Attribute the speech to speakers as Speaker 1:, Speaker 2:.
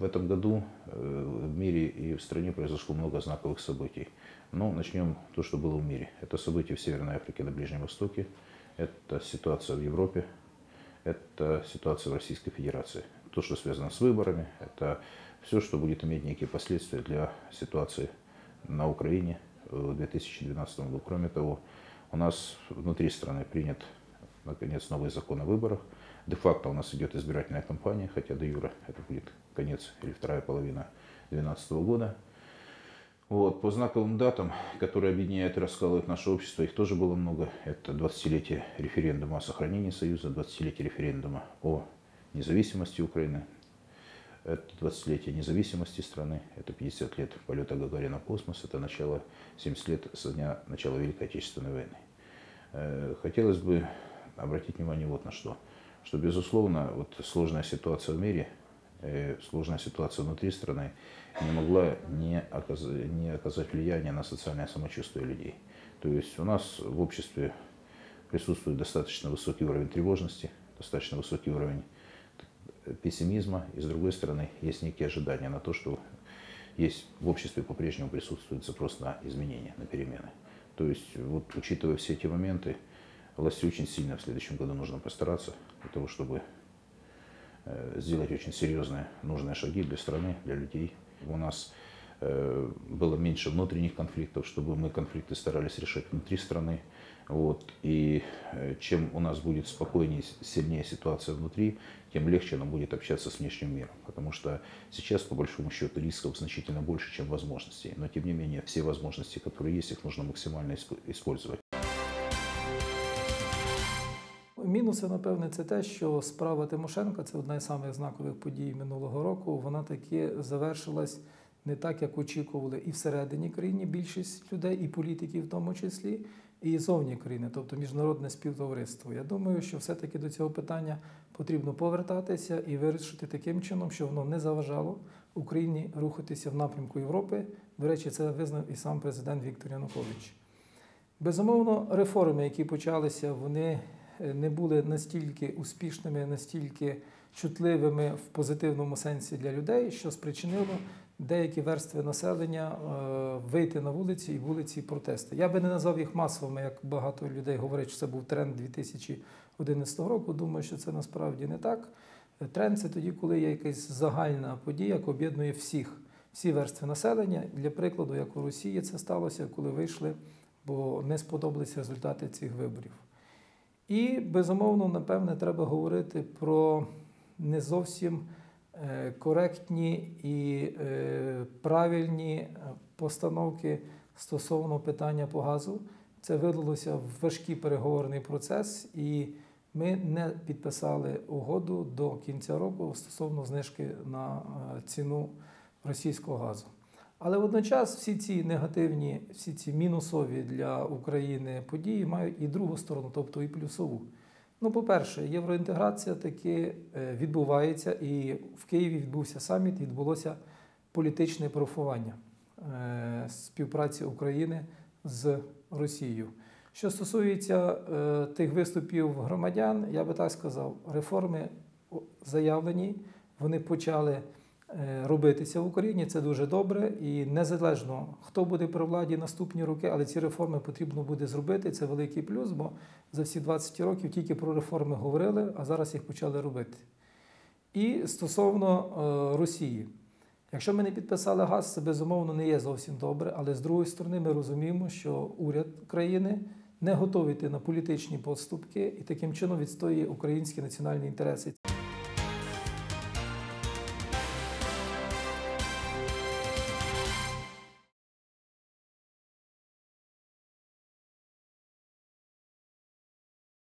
Speaker 1: В этом году э, в мире и в стране произошло много знаковых событий. Но начнем то, что было в мире. Это события в Северной Африке, на Ближнем Востоке, это ситуация в Европе, это ситуация в Российской Федерации. То, что связано с выборами, это все, что будет иметь некие последствия для ситуации на Украине в 2012 году. Кроме того, у нас внутри страны принят, наконец, новый закон о выборах. Де-факто у нас идет избирательная кампания, хотя до юра это будет конец или вторая половина 2012 года. Вот, по знаковым датам, которые объединяют и раскалывают наше общество, их тоже было много. Это 20-летие референдума о сохранении Союза, 20-летие референдума о независимости Украины, это 20-летие независимости страны, это 50 лет полета Гагарина в космос, это начало 70 лет со дня начала Великой Отечественной войны. Э, хотелось бы обратить внимание вот на что. Что, безусловно, вот сложная ситуация в мире, э, сложная ситуация внутри страны не могла не оказать, не оказать влияния на социальное самочувствие людей. То есть у нас в обществе присутствует достаточно высокий уровень тревожности, достаточно высокий уровень пессимизма, и с другой стороны есть некие ожидания на то, что есть в обществе по-прежнему присутствует запрос на изменения, на перемены. То есть, вот, учитывая все эти моменты, власти очень сильно в следующем году нужно постараться для того, чтобы э, сделать очень серьезные нужные шаги для страны, для людей. У нас э, было меньше внутренних конфликтов, чтобы мы конфликты старались решать внутри страны. Вот. И э, чем у нас будет спокойнее, сильнее ситуация внутри, тем легче нам будет общаться с внешним миром. Потому что сейчас, по большому счету, рисков значительно больше, чем возможностей. Но, тем не менее, все возможности, которые есть, их нужно максимально использовать.
Speaker 2: Мінуси, напевне, це те, що справа Тимошенка це одна з самих знакових подій минулого року. Вона таки завершилась не так, як очікували, і всередині країни більшість людей, і політиків в тому числі і зовні країни, тобто міжнародне співтовариство. Я думаю, що все-таки до цього питання потрібно повертатися і вирішити таким чином, щоб воно не заважало Україні рухатися в напрямку Європи. До речі, це визнав і сам президент Віктор Янукович. Безумовно, реформи, які почалися, вони не були настільки успішними, настільки чутливими в позитивному сенсі для людей, що спричинило деякі верстви населення е, вийти на вулиці і вулиці протести. Я би не назвав їх масовими, як багато людей говорять, що це був тренд 2011 року. Думаю, що це насправді не так. Тренд це тоді, коли є якась загальна подія, яка об'єднує всіх, всі верстви населення. Для прикладу, як у Росії це сталося, коли вийшли, бо не сподобалися результати цих виборів. І безумовно, напевне, треба говорити про не зовсім. Е, коректні і е, правильні постановки стосовно питання по газу. Це вилилося в важкий переговорний процес, і ми не підписали угоду до кінця року стосовно знижки на е, ціну російського газу. Але водночас всі ці негативні, всі ці мінусові для України події мають і другу сторону, тобто і плюсову. Ну, по-перше, євроінтеграція таки е, відбувається, і в Києві відбувся саміт, відбулося політичне профування е, співпраці України з Росією. Що стосується е, тих виступів громадян, я би так сказав, реформи заявлені, вони почали. Е, робитися в Україні. Це дуже добре і незалежно хто буде при владі наступні роки, але ці реформи потрібно буде зробити. Це великий плюс, бо за всі 20 років тільки про реформи говорили, а зараз їх почали робити. І стосовно е, Росії. Якщо ми не підписали газ, це безумовно не є зовсім добре, але з другої сторони, ми розуміємо, що уряд країни не готовий йти на політичні поступки і таким чином відстоює українські національні інтереси.